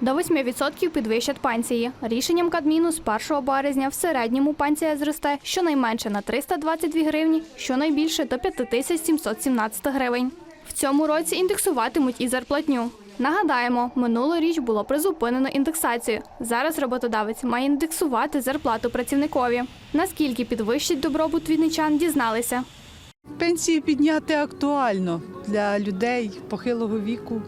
До 8% підвищать пенсії. Рішенням Кабміну з 1 березня в середньому пенсія зросте щонайменше на 322 гривні, щонайбільше до 5717 гривень. В цьому році індексуватимуть і зарплатню. Нагадаємо, минулоріч було призупинено індексацію. Зараз роботодавець має індексувати зарплату працівникові. Наскільки підвищить добробут вінничан, дізналися. Пенсії підняти актуально для людей похилого віку.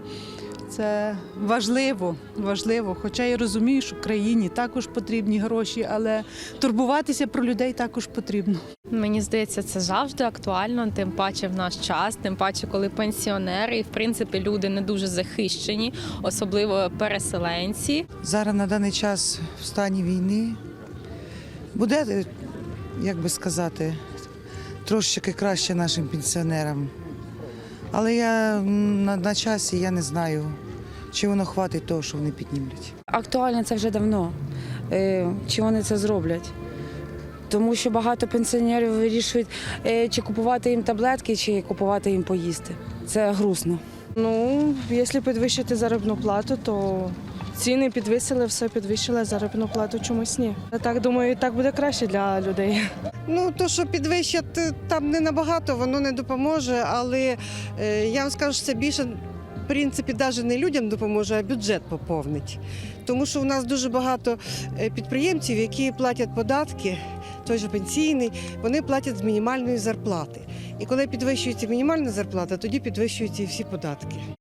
Це важливо, важливо. Хоча я розумію, що країні також потрібні гроші, але турбуватися про людей також потрібно. Мені здається, це завжди актуально, тим паче в наш час, тим паче, коли пенсіонери і в принципі люди не дуже захищені, особливо переселенці. Зараз на даний час в стані війни буде, е, як би сказати, трошечки краще нашим пенсіонерам. Але я на, на часі я не знаю, чи воно хватить того, що вони піднімуть. Актуально це вже давно. Е, Чи вони це зроблять? Тому що багато пенсіонерів вирішують, е, чи купувати їм таблетки, чи купувати їм поїсти. Це грустно. Ну, якщо підвищити заробітну плату, то ціни підвисили, все підвищили, а заробітну плату чомусь ні. Я так думаю, так буде краще для людей. Ну, то, що підвищать е, там не набагато, воно не допоможе, але я вам скажу, що це більше, принципі, навіть не людям допоможе, а бюджет поповнить. Тому що у нас дуже багато е, підприємців, які платять податки, той же пенсійний, вони платять з мінімальної зарплати. І коли підвищується мінімальна зарплата, тоді підвищуються і всі податки.